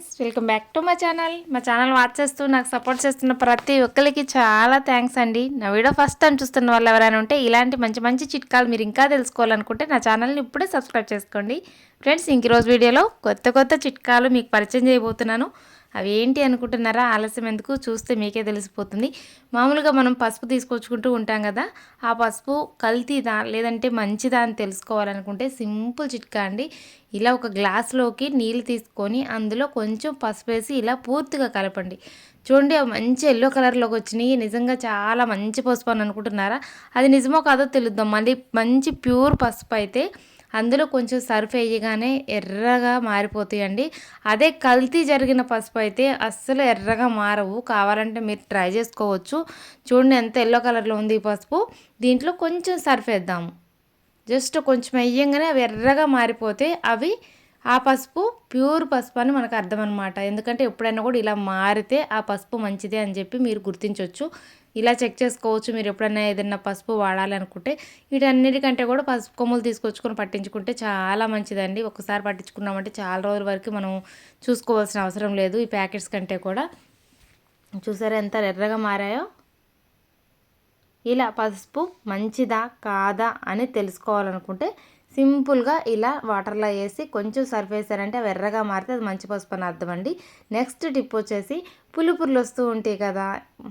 Friends welcome back to మా channel. మా channel watch చేస్తూ నాకు సపోర్ట్ చేస్తున్న ప్రతి ఒక్కరికి చాలా థ్యాంక్స్ అండి. నా వీడియో ఫస్ట్ టైం చూస్తున్న వాళ్ళు ఎవరైనా ఉంటే ఇలాంటి మంచి మంచి చిట్కాలు మీరు ఇంకా తెలుసుకోవాలనుకుంటే నా ఛానల్ని ఇప్పుడే సబ్స్క్రైబ్ చేసుకోండి. ఫ్రెండ్స్ ఇంక రోజు వీడియోలో కొత్త కొత్త చిట్కాలు మీకు పరిచయం చేయబోతున్నాను. అవి ఏంటి అనుకుంటున్నారా? ఆలస్యం ఎందుకు? చూస్తే మీకే తెలిసిపోతుంది. మామూలుగా మనం పసుపు తీసుకొచ్చుకుంటూ ఉంటాం కదా ఆ పసుపు కల్తీదా? లేదంటే మంచిదా అని తెలుసుకోవాలనుకుంటే సింపుల్ చిట్కా అండి. ఇలా ఒక గ్లాస్లోకి నీళ్ళు తీసుకొని అందులో కొంచెం పసుపు వేసి ఇలా పూర్తిగా కలపండి. చూడండి అవి మంచి ఎల్లో కలర్లోకి వచ్చినాయి. నిజంగా చాలా మంచి పసుపు అని అనుకుంటున్నారా? అది నిజమో కాదో తెలుద్దాం. మళ్ళీ మంచి ప్యూర్ పసుపు అయితే అందులో కొంచెం సర్ఫ్ వేయగానే ఎర్రగా మారిపోతాయండి. అదే కల్తీ జరిగిన పసుపు అయితే అస్సలు ఎర్రగా మారవు. కావాలంటే మీరు ట్రై చేసుకోవచ్చు. చూడండి ఎంత ఎల్లో కలర్లో ఉంది ఈ పసుపు. దీంట్లో కొంచెం సర్ఫ్ వేద్దాము జస్ట్ కొంచెం వేయంగానే అవి ఎర్రగా మారిపోతే అవి ఆ పసుపు ప్యూర్ పసుపు అని మనకు అర్థం అనమాట ఎందుకంటే ఎప్పుడైనా కూడా ఇలా మారితే ఆ పసుపు మంచిదే అని చెప్పి మీరు గుర్తించవచ్చు ఇలా చెక్ చేసుకోవచ్చు. మీరు ఎప్పుడైనా ఏదైనా పసుపు వాడాలనుకుంటే వీటన్నిటికంటే కూడా పసుపు కొమ్ములు తీసుకొచ్చుకొని పట్టించుకుంటే చాలా మంచిదండి. ఒకసారి పట్టించుకున్నామంటే చాలా రోజుల వరకు మనం చూసుకోవాల్సిన అవసరం లేదు ఈ ప్యాకెట్స్ కంటే కూడా. చూసారా ఎంత ఎర్రగా మారాయో? ఇలా పసుపు మంచిదా కాదా అని తెలుసుకోవాలనుకుంటే సింపుల్గా ఇలా వాటర్లో వేసి కొంచెం సర్ఫ్ వేసారంటే అవి ఎర్రగా మారితే అది మంచి పసుపు అని అర్థం అండి. నెక్స్ట్ టిప్ వచ్చేసి పులుపుర్లు వస్తూ ఉంటాయి కదా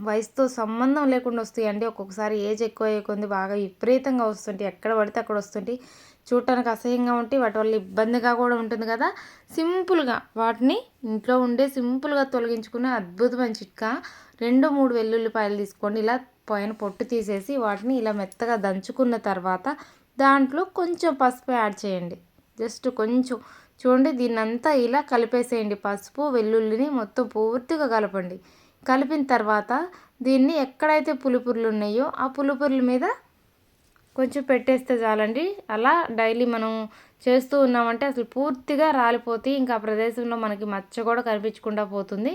వయసుతో సంబంధం లేకుండా వస్తాయండి. ఒక్కొక్కసారి ఏజ్ ఎక్కువ అయ్యకుంది బాగా విపరీతంగా వస్తుంటాయి. ఎక్కడ పడితే అక్కడ వస్తుంటాయి. చూడటానికి అసహ్యంగా ఉంటాయి. వాటి వల్ల ఇబ్బందిగా కూడా ఉంటుంది కదా. సింపుల్గా వాటిని ఇంట్లో ఉండే సింపుల్గా తొలగించుకునే అద్భుతమైన చిట్కా. రెండు మూడు వెల్లుల్లిపాయలు తీసుకోండి. ఇలా పైన పొట్టు తీసేసి వాటిని ఇలా మెత్తగా దంచుకున్న తర్వాత దాంట్లో కొంచెం పసుపు యాడ్ చేయండి. జస్ట్ కొంచెం. చూడండి దీన్నంతా ఇలా కలిపేసేయండి పసుపు వెల్లుల్లిని మొత్తం పూర్తిగా కలపండి. కలిపిన తర్వాత దీన్ని ఎక్కడైతే పులుపుర్లు ఉన్నాయో ఆ పులుపుర్ల మీద కొంచెం పెట్టేస్తే చాలండి. అలా డైలీ మనం చేస్తూ ఉన్నామంటే అసలు పూర్తిగా రాలిపోతే ఇంకా ఆ ప్రదేశంలో మనకి మచ్చ కూడా కనిపించకుండా పోతుంది.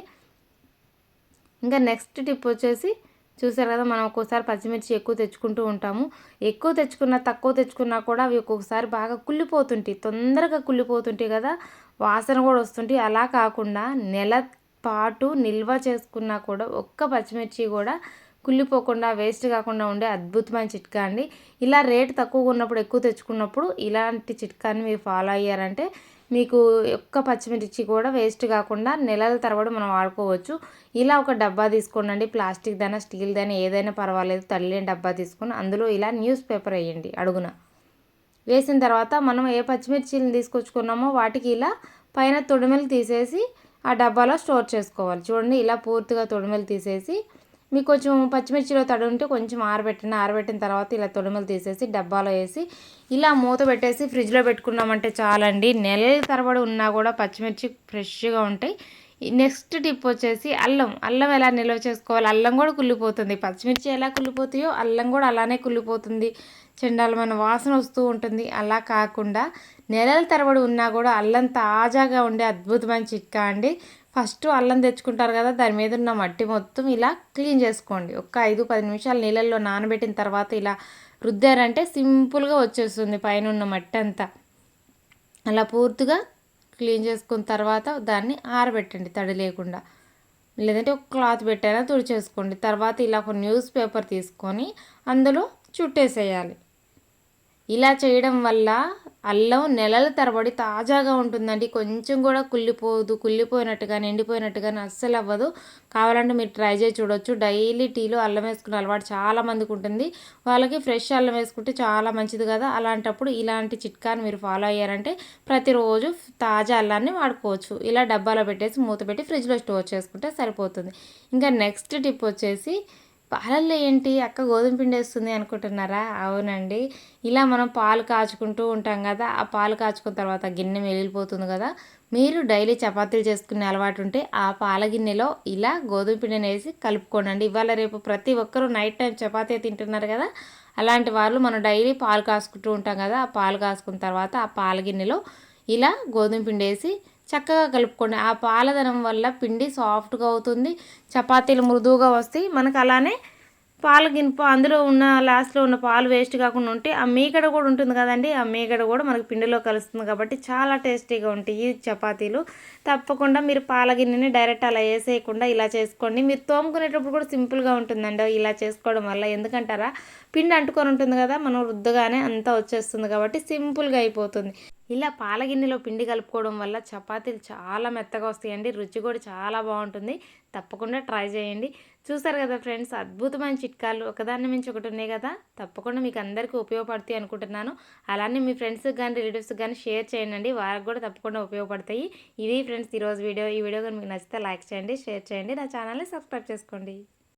ఇంకా నెక్స్ట్ టిప్ వచ్చేసి చూసారు కదా మనం ఒక్కోసారి పచ్చిమిర్చి ఎక్కువ తెచ్చుకుంటూ ఉంటాము. ఎక్కువ తెచ్చుకున్నా తక్కువ తెచ్చుకున్నా కూడా అవి ఒక్కొక్కసారి బాగా కుళ్ళిపోతుంటాయి. తొందరగా కుళ్ళిపోతుంటాయి కదా వాసన కూడా వస్తుంటాయి. అలా కాకుండా నెల పాటు నిల్వ చేసుకున్నా కూడా ఒక్క పచ్చిమిర్చి కూడా కుళ్ళిపోకుండా వేస్ట్ కాకుండా ఉండే అద్భుతమైన చిట్కా అండి. ఇలా రేట్ తక్కువగా ఉన్నప్పుడు ఎక్కువ తెచ్చుకున్నప్పుడు ఇలాంటి చిట్కాని మీరు ఫాలో అయ్యారంటే మీకు ఒక్క పచ్చిమిర్చి కూడా వేస్ట్ కాకుండా నెలల తరబడి మనం వాడుకోవచ్చు. ఇలా ఒక డబ్బా తీసుకోండి ప్లాస్టిక్ దానా స్టీల్ దానా ఏదైనా పర్వాలేదు. తల్లిని డబ్బా తీసుకొని అందులో ఇలా న్యూస్ పేపర్ వేయండి అడుగున. వేసిన తర్వాత మనం ఏ పచ్చిమిర్చిని తీసుకొచ్చుకున్నామో వాటికి ఇలా పైన తొడిమెలు తీసేసి ఆ డబ్బాలో స్టోర్ చేసుకోవాలి. చూడండి ఇలా పూర్తిగా తొడిమెలు తీసేసి మీకు కొంచెం పచ్చిమిర్చిలో తడి ఉంటే కొంచెం ఆరబెట్టండి ఆరబెట్టిన తర్వాత ఇలా తొలిమలు తీసేసి డబ్బాలో వేసి ఇలా మూత పెట్టేసి ఫ్రిడ్జ్లో పెట్టుకున్నామంటే చాలండి. నెలల తరబడి ఉన్నా కూడా పచ్చిమిర్చి ఫ్రెష్గా ఉంటాయి. నెక్స్ట్ టిప్ వచ్చేసి అల్లం. అల్లం ఎలా నిల్వ చేసుకోవాలి? అల్లం కూడా కుళ్ళిపోతుంది. పచ్చిమిర్చి ఎలా కుళ్ళిపోతాయో అల్లం కూడా అలానే కుళ్ళిపోతుంది. చెండాలమైన వాసన వస్తూ ఉంటుంది. అలా కాకుండా నెలల తరబడి ఉన్నా కూడా అల్లం తాజాగా ఉండే అద్భుతమైన చిట్కా అండి. ఫస్ట్ అల్లం తెచ్చుకుంటారు కదా దాని మీద ఉన్న మట్టి మొత్తం ఇలా క్లీన్ చేసుకోండి. ఒక ఐదు పది నిమిషాలు నీళ్ళల్లో నానబెట్టిన తర్వాత ఇలా రుద్దారంటే సింపుల్గా వచ్చేస్తుంది పైన ఉన్న మట్టి అంతా. అలా పూర్తిగా క్లీన్ చేసుకున్న తర్వాత దాన్ని ఆరబెట్టండి తడి లేకుండా. లేదంటే ఒక క్లాత్ పెట్టైనా తుడిచేసుకోండి. తర్వాత ఇలా ఒక న్యూస్ పేపర్ తీసుకొని అందులో చుట్టేసేయాలి. ఇలా చేయడం వల్ల అల్లం నెలల తరబడి తాజాగా ఉంటుందండి. కొంచెం కూడా కుళ్ళిపోదు కుళ్ళిపోయినట్టుగా ఎండిపోయినట్టుగా అస్సలు అవ్వదు. కావాలంటే మీరు ట్రై చేసి చూడొచ్చు. డైలీ టీలో అల్లం వేసుకునే అలవాటు చాలా మందికి ఉంటుంది. వాళ్ళకి ఫ్రెష్ అల్లం వేసుకుంటే చాలా మంచిది కదా. అలాంటప్పుడు ఇలాంటి చిట్కాని మీరు ఫాలో అయ్యారంటే ప్రతిరోజు తాజా అల్లాన్ని వాడుకోవచ్చు. ఇలా డబ్బాలో పెట్టేసి మూత పెట్టి ఫ్రిడ్జ్లో స్టోర్ చేసుకుంటే సరిపోతుంది. ఇంకా నెక్స్ట్ టిప్ వచ్చేసి పాలల్లో ఏంటి? అక్క గోధుమ పిండి వేస్తుంది అనుకుంటున్నారా? అవునండి. ఇలా మనం పాలు కాచుకుంటూ ఉంటాం కదా ఆ పాలు కాచుకున్న తర్వాత గిన్నె మిగిలిపోతుంది కదా మీరు డైలీ చపాతీలు చేసుకునే అలవాటు ఉంటే ఆ పాల గిన్నెలో ఇలా గోధుమ పిండిని వేసి కలుపుకోనండి. ఇవాళ రేపు ప్రతి ఒక్కరూ నైట్ టైం చపాతీ తింటున్నారు కదా అలాంటి వాళ్ళు మనం డైలీ పాలు కాసుకుంటూ ఉంటాం కదా ఆ పాలు కాసుకున్న తర్వాత ఆ పాల గిన్నెలో ఇలా గోధుమ పిండి వేసి చక్కగా కలుపుకోండి. ఆ పాలదనం వల్ల పిండి సాఫ్ట్గా అవుతుంది. చపాతీలు మృదువుగా వస్తాయి. మనకు అలానే పాలు గిన్నె అందులో ఉన్న లాస్ట్లో ఉన్న పాలు వేస్ట్ కాకుండా ఉంటే ఆ మీగడ కూడా ఉంటుంది కదండి. ఆ మీగడ కూడా మనకు పిండిలో కలుస్తుంది కాబట్టి చాలా టేస్టీగా ఉంటాయి ఈ చపాతీలు. తప్పకుండా మీరు పాల గిన్నెని డైరెక్ట్ అలా వేసేయకుండా ఇలా చేసుకోండి. మీరు తోముకునేటప్పుడు కూడా సింపుల్గా ఉంటుందండి ఇలా చేసుకోవడం వల్ల. ఎందుకంటారా? పిండి అంటుకొని ఉంటుంది కదా మనం రుద్దగానే అంతా వచ్చేస్తుంది కాబట్టి సింపుల్గా అయిపోతుంది. ఇలా పాల గిన్నెలో పిండి కలుపుకోవడం వల్ల చపాతీలు చాలా మెత్తగా వస్తాయండి. రుచి కూడా చాలా బాగుంటుంది. తప్పకుండా ట్రై చేయండి. చూసారు కదా ఫ్రెండ్స్ అద్భుతమైన చిట్కాలు. ఒకదాన్ని మించి ఒకటి ఉన్నాయి కదా. తప్పకుండా మీకు అందరికీ ఉపయోగపడతాయి అనుకుంటున్నాను. అలానే మీ ఫ్రెండ్స్కి కానీ రిలేటివ్స్కి కానీ షేర్ చేయండి. వారికి కూడా తప్పకుండా ఉపయోగపడతాయి. ఇవి ఫ్రెండ్స్ ఈరోజు వీడియో. ఈ వీడియో కానీ మీకు నచ్చితే లైక్ చేయండి షేర్ చేయండి. నా ఛానల్ని సబ్స్క్రైబ్ చేసుకోండి.